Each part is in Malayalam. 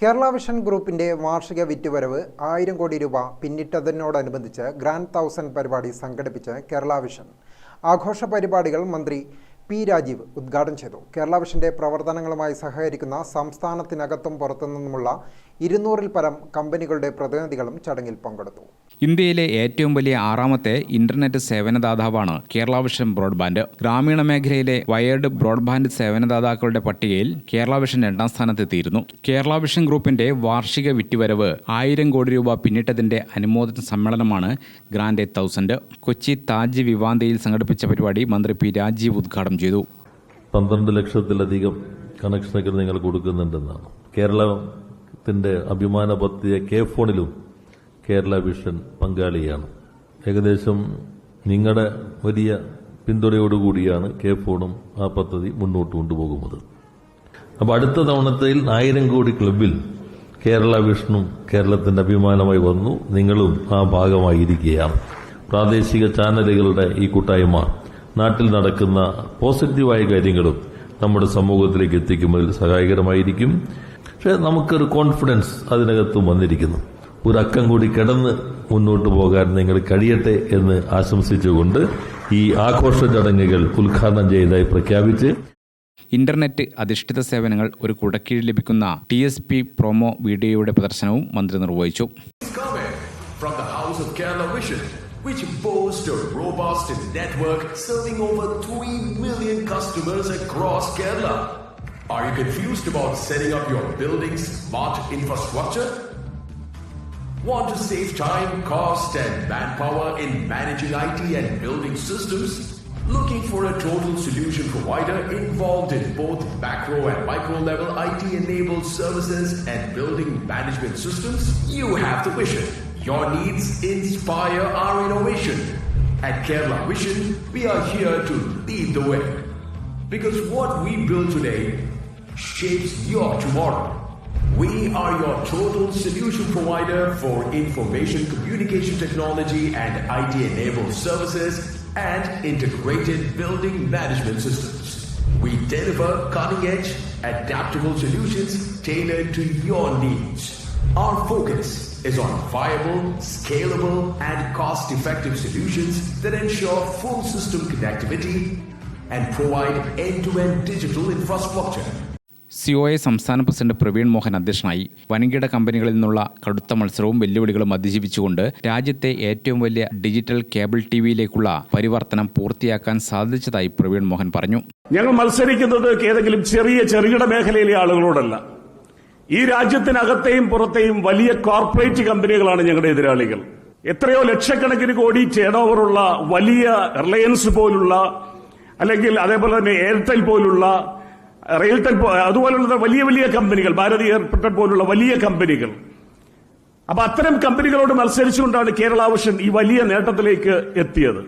കേരള വിഷൻ ഗ്രൂപ്പിന്റെ വാർഷിക വിറ്റുവരവ് ആയിരം കോടി രൂപ പിന്നിട്ടതിനോടനുബന്ധിച്ച് ഗ്രാൻഡ് തൗസൻഡ് പരിപാടി സംഘടിപ്പിച്ച് കേരള വിഷൻ ആഘോഷ പരിപാടികൾ മന്ത്രി പി രാജീവ് ഉദ്ഘാടനം ചെയ്തു. കേരള വിഷന്റെ പ്രവർത്തനങ്ങളുമായി സഹകരിക്കുന്ന സംസ്ഥാനത്തിനകത്തും പുറത്തുനിന്നുമുള്ള ഇരുന്നൂറിൽ പരം കമ്പനികളുടെ പ്രതിനിധികളും ചടങ്ങിൽ പങ്കെടുത്തു. ഇന്ത്യയിലെ ഏറ്റവും വലിയ ആറാമത്തെ ഇന്റർനെറ്റ് സേവനദാതാവാണ് കേരള വിഷൻ ബ്രോഡ്ബാൻഡ്. ഗ്രാമീണ മേഖലയിലെ വയേർഡ് ബ്രോഡ്ബാൻഡ് സേവനദാതാക്കളുടെ പട്ടികയിൽ കേരള വിഷൻ രണ്ടാം സ്ഥാനത്തെത്തിയിരുന്നു. കേരള വിഷൻ ഗ്രൂപ്പിന്റെ വാർഷിക വിറ്റുവരവ് ആയിരം കോടി രൂപ പിന്നിട്ടതിന്റെ അനുമോദന സമ്മേളനമാണ് grand eight thousand. Kochi Taj വിവാന്തയിൽ സംഘടിപ്പിച്ച പരിപാടി മന്ത്രി പി രാജീവ് ഉദ്ഘാടനം ചെയ്തു. പന്ത്രണ്ട് ലക്ഷത്തിലധികം കണക്ഷനുകൾ നിങ്ങൾ കൊടുക്കുന്നുണ്ടെന്നാണ്. കേരളത്തിന്റെ അഭിമാന പദ്ധതിയ കെ ഫോണിലും കേരള വിഷൻ പങ്കാളിയാണ്. ഏകദേശം നിങ്ങളുടെ വലിയ പിന്തുണയോടുകൂടിയാണ് കെ ഫോണും ആ പദ്ധതി മുന്നോട്ട് കൊണ്ടുപോകുന്നത്. അപ്പോൾ അടുത്ത തവണത്തിൽ ആയിരം കോടി ക്ലബിൽ കേരള വിഷ്ണു കേരളത്തിന്റെ അഭിമാനമായി വന്നു. നിങ്ങളും ആ ഭാഗമായിരിക്കുകയാണ്. പ്രാദേശിക ചാനലുകളുടെ ഈ കൂട്ടായ്മ നാട്ടിൽ നടക്കുന്ന പോസിറ്റീവായ കാര്യങ്ങളും നമ്മുടെ സമൂഹത്തിലേക്ക് എത്തിക്കുന്നതിൽ സഹായകരമായിരിക്കും. പക്ഷെ നമുക്കൊരു കോൺഫിഡൻസ് അതിനകത്തും വന്നിരിക്കുന്നു. ഒരു അക്കം കൂടി കിടന്ന് മുന്നോട്ട് പോകാൻ നിങ്ങൾ കഴിയട്ടെ എന്ന് ആശംസിച്ചുകൊണ്ട് ഈ ആഘോഷ ചടങ്ങുകൾ ഉദ്ഘാടനം ചെയ്തതായി പ്രഖ്യാപിച്ച് ഇന്റർനെറ്റ് അധിഷ്ഠിത സേവനങ്ങൾ ഒരു കുടക്കീഴിൽ ലഭിക്കുന്ന ടി എസ് പി പ്രൊമോ വീഡിയോയുടെ പ്രദർശനവും മന്ത്രി നിർവഹിച്ചു. Which boasts a robust network serving over 3 million customers across Kerala. Are you confused about setting up your building's smart infrastructure? Want to save time, cost, and manpower in managing IT and building systems? Looking for a total solution provider involved in both macro and micro level IT enabled services and building management systems? You have the vision. Your needs inspire our innovation. At Kerala Vision, we are here to lead the way. Because what we build today shapes your tomorrow. We are your total solution provider for information communication technology and IT enabled services and integrated building management systems. We deliver cutting edge, adaptable solutions tailored to your needs. Our focus is on viable, scalable, and cost effective solutions that ensure full system connectivity and provide end to end digital infrastructure. C O A സംസ്ഥാന പ്രസിഡന്റ് പ്രവീൺ മോഹൻ അധ്യക്ഷനായി വൻകിട കമ്പനികളിൽ നിന്നുള്ള കടുത്ത മത്സരവും വെല്ലുവിളികളും അതിജീവിച്ചുകൊണ്ട് രാജ്യത്തെ ഏറ്റവും വലിയ ഡിജിറ്റൽ കേബിൾ ടി വിയിലേക്കുള്ള പരിവർത്തനം പൂർത്തിയാക്കാൻ സാധിച്ചതായി പ്രവീൺ മോഹൻ പറഞ്ഞു ഞങ്ങൾ മത്സരിക്കുന്നത് ഏതെങ്കിലും ചെറിയ ചെറുകിട മേഖലയിലെ ആളുകളോടല്ല ഈ രാജ്യത്തിനകത്തെയും പുറത്തെയും വലിയ കോർപ്പറേറ്റ് കമ്പനികളാണ് ഞങ്ങളുടെ എതിരാളികൾ. എത്രയോ ലക്ഷക്കണക്കിന് കോടി ടേൺ ഓവറുള്ള വലിയ റിലയൻസ് പോലുള്ള അല്ലെങ്കിൽ അതേപോലെ തന്നെ എയർടെൽ പോലുള്ള റെയിൽടെൽ അതുപോലുള്ള വലിയ വലിയ കമ്പനികൾ ഭാരതി എയർടെൽ പോലുള്ള വലിയ കമ്പനികൾ. അപ്പൊ അത്തരം കമ്പനികളോട് മത്സരിച്ചുകൊണ്ടാണ് കേരള വിഷൻ ഈ വലിയ നേട്ടത്തിലേക്ക് എത്തിയത്.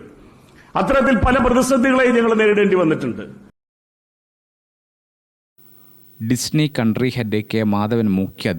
അത്തരത്തിൽ പല പ്രതിസന്ധികളെയും ഞങ്ങൾ നേരിടേണ്ടി വന്നിട്ടുണ്ട്. Disney country head K Madhavan മുഖ്യ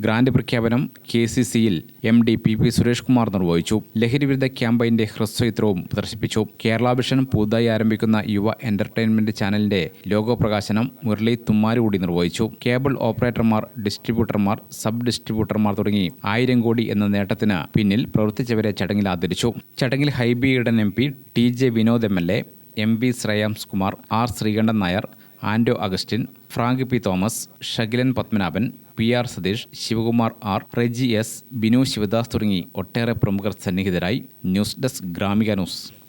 ഗ്രാൻഡ് പ്രഖ്യാപനം കെ സി സിയിൽ M D P P Suresh Kumar നിർവഹിച്ചു. ലഹരിവിരുദ്ധ ക്യാമ്പയിന്റെ ഹ്രസ്വചിത്രവും പ്രദർശിപ്പിച്ചു. കേരള വിഷൻ പുതുതായി ആരംഭിക്കുന്ന യുവ എന്റർടൈൻമെന്റ് ചാനലിന്റെ ലോഗോ പ്രകാശനം മുരളി തുമ്മാരുകൂടി നിർവഹിച്ചു. കേബിൾ ഓപ്പറേറ്റർമാർ ഡിസ്ട്രിബ്യൂട്ടർമാർ സബ് ഡിസ്ട്രിബ്യൂട്ടർമാർ തുടങ്ങി ആയിരം കോടി എന്ന നേട്ടത്തിന് പിന്നിൽ പ്രവർത്തിച്ചവരെ ചടങ്ങിൽ ആദരിച്ചു. ചടങ്ങിൽ Hibi Eden M P T J Vinod M L A M V Shreyams Kumar R Sreekandan Nair Anto Augustine Frank P Thomas Shagilan Padmanabhan P R Satheesh Sivakumar R Reji S Binu Sivadas തുടങ്ങി ഒട്ടേറെ പ്രമുഖർ സന്നിഹിതരായി ന്യൂസ് ഡെസ്ക് ഗ്രാമിക ന്യൂസ്.